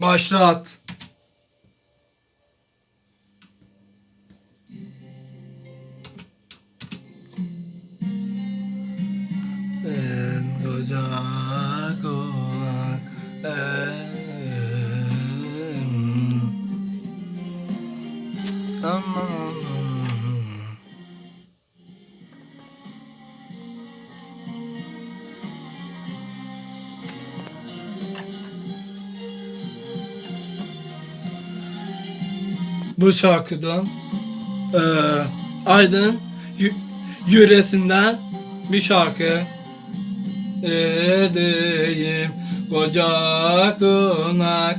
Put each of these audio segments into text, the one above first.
Başlat. En koca olan en Bu şarkıdan eee Aydın yöresinden bir şarkı. Edeyim koca konak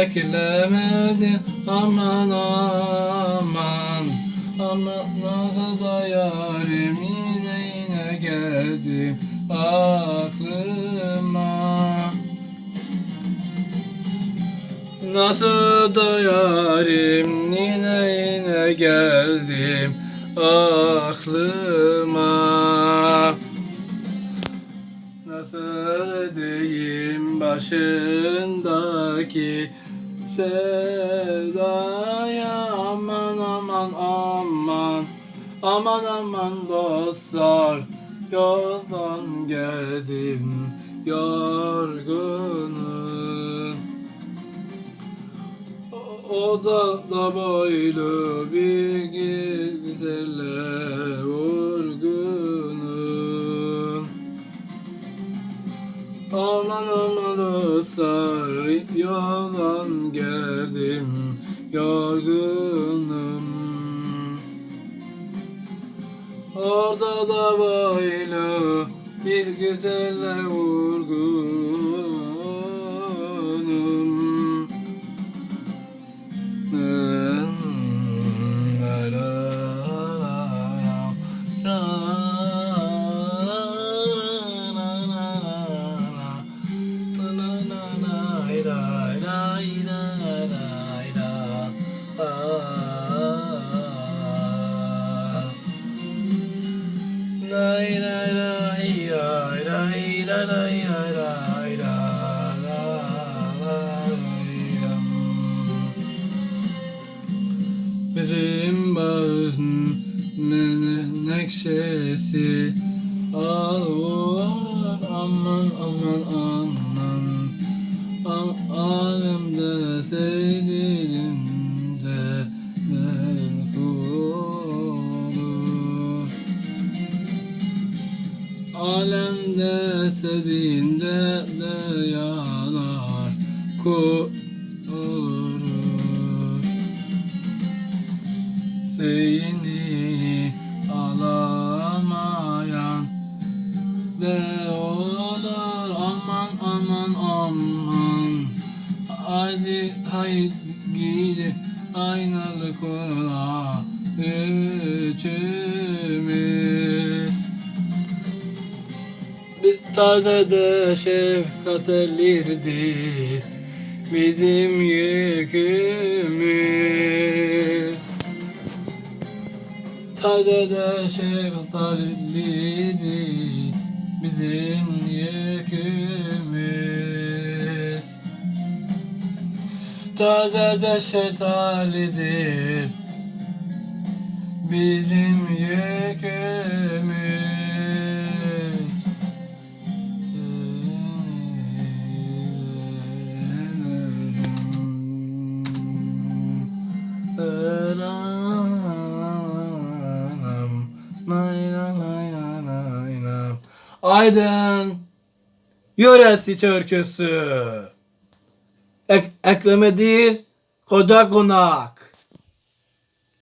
eklemedim aman aman. Aman nasıl da yarim yine yine geldim aklıma Nasıl da yarim yine yine geldim aklıma. Nasıl diyeyim başındaki sevdaya aman aman aman Aman aman dostlar yoldan geldim yorgunum da boylu bir güzelle vurgunum aman dostlar yoldan geldim yorgunum. Orada da boylu bir güzelle vurgunum Bizim bağın menekşesi Ağlar aman Alemde sevdiğinde de yanar kurur. Seni alamayan de olur. Aman aman aman. Haydi haydi gidi. Aynalı kula üçümüz Bir taze de şefkat elirdi bizim yükümüz. Tacede şeftaliydi bizim yükümüz. Tacede şeftalidir bizim yükümüz Aydın. Yöresi türküsü. Ek, ekleme değil Koca konak